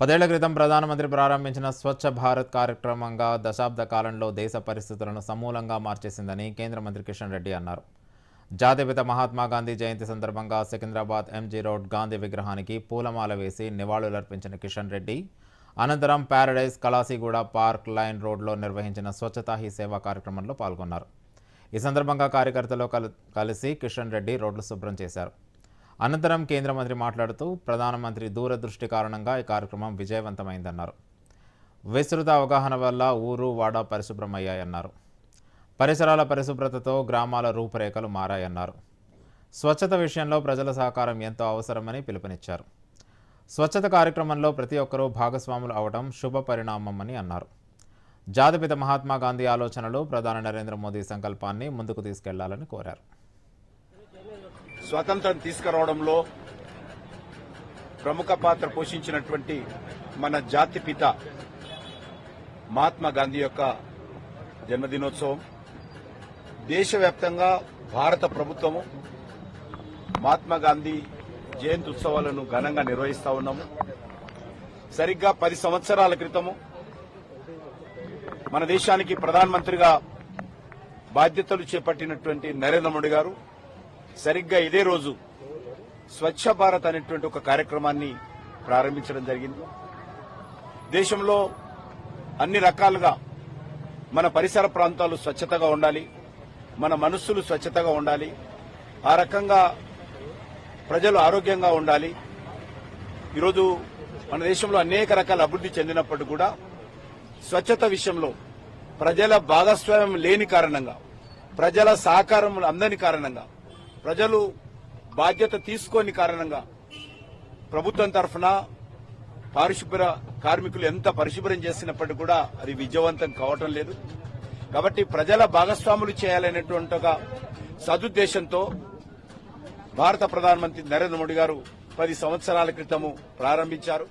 పదేళ్ళ క్రితం ప్రధానమంత్రి ప్రారంభించిన స్వచ్ఛ భారత్ కార్యక్రమంగా దశాబ్ద కాలంలో దేశ పరిస్థితులను సమూలంగా మార్చేసిందని కేంద్ర మంత్రి కిషన్ రెడ్డి అన్నారు. జాతిపిత మహాత్మా గాంధీ జయంతి సందర్భంగా సికింద్రాబాద్ ఎంజీ రోడ్ గాంధీ విగ్రహానికి పూలమాల వేసి నివాళులర్పించిన కిషన్ రెడ్డి అనంతరం ప్యారడైజ్ కలాసిగూడ పార్క్ లైన్ రోడ్లో నిర్వహించిన స్వచ్ఛతా హీ సేవా కార్యక్రమంలో పాల్గొన్నారు. ఈ సందర్భంగా కార్యకర్తలు కలిసి కిషన్ రెడ్డి రోడ్లు శుభ్రం చేశారు. అనంతరం కేంద్ర మంత్రి మాట్లాడుతూ ప్రధానమంత్రి దూరదృష్టి కారణంగా ఈ కార్యక్రమం విజయవంతమైందన్నారు. విస్తృత అవగాహన వల్ల ఊరు వాడ పరిశుభ్రమయ్యాయన్నారు. పరిసరాల పరిశుభ్రతతో గ్రామాల రూపురేఖలు మారాయన్నారు. స్వచ్ఛత విషయంలో ప్రజల సహకారం ఎంతో అవసరమని పిలుపునిచ్చారు. స్వచ్ఛత కార్యక్రమంలో ప్రతి ఒక్కరూ భాగస్వాములు అవడం శుభ పరిణామమని అన్నారు. జాతిపిత మహాత్మా గాంధీ ఆలోచనలు ప్రధాని నరేంద్ర మోదీ సంకల్పాన్ని ముందుకు తీసుకెళ్ళాలని కోరారు. స్వాతంత్రం తీసుకురావడంలో ప్రముఖ పాత్ర పోషించినటువంటి మన జాతిపిత మహాత్మా గాంధీ యొక్క జన్మదినోత్సవం దేశవ్యాప్తంగా భారత ప్రభుత్వము మహాత్మా గాంధీ జయంతి ఉత్సవాలను ఘనంగా నిర్వహిస్తా ఉన్నాము. సరిగ్గా పది సంవత్సరాల క్రితము మన దేశానికి ప్రధానమంత్రిగా బాధ్యతలు చేపట్టినటువంటి నరేంద్ర మోడీ గారు సరిగ్గా ఇదే రోజు స్వచ్ఛ భారత్ అనేటువంటి ఒక కార్యక్రమాన్ని ప్రారంభించడం జరిగింది. దేశంలో అన్ని రకాలుగా మన పరిసర ప్రాంతాలు స్వచ్ఛతగా ఉండాలి మన మనస్సులు స్వచ్ఛతగా ఉండాలి ఆ రకంగా ప్రజలు ఆరోగ్యంగా ఉండాలి. ఈరోజు మన దేశంలో అనేక రకాల అభివృద్ధి చెందినప్పటికీ కూడా స్వచ్ఛత విషయంలో ప్రజల భాగస్వామ్యం లేని కారణంగా ప్రజల సహకారం అందని కారణంగా ప్రజలు బాధ్యత తీసుకోని కారణంగా ప్రభుత్వం తరఫున పారిశుభ్ర కార్మికులు ఎంత పరిశుభ్రం చేసినప్పటికీ కూడా అది విజయవంతం కావటం లేదు. కాబట్టి ప్రజల భాగస్వాములు చేయాలనేటువంటి ఒక సదుద్దేశంతో భారత ప్రధానమంత్రి నరేంద్ర మోడీ గారు పది సంవత్సరాల క్రితము ప్రారంభించారు.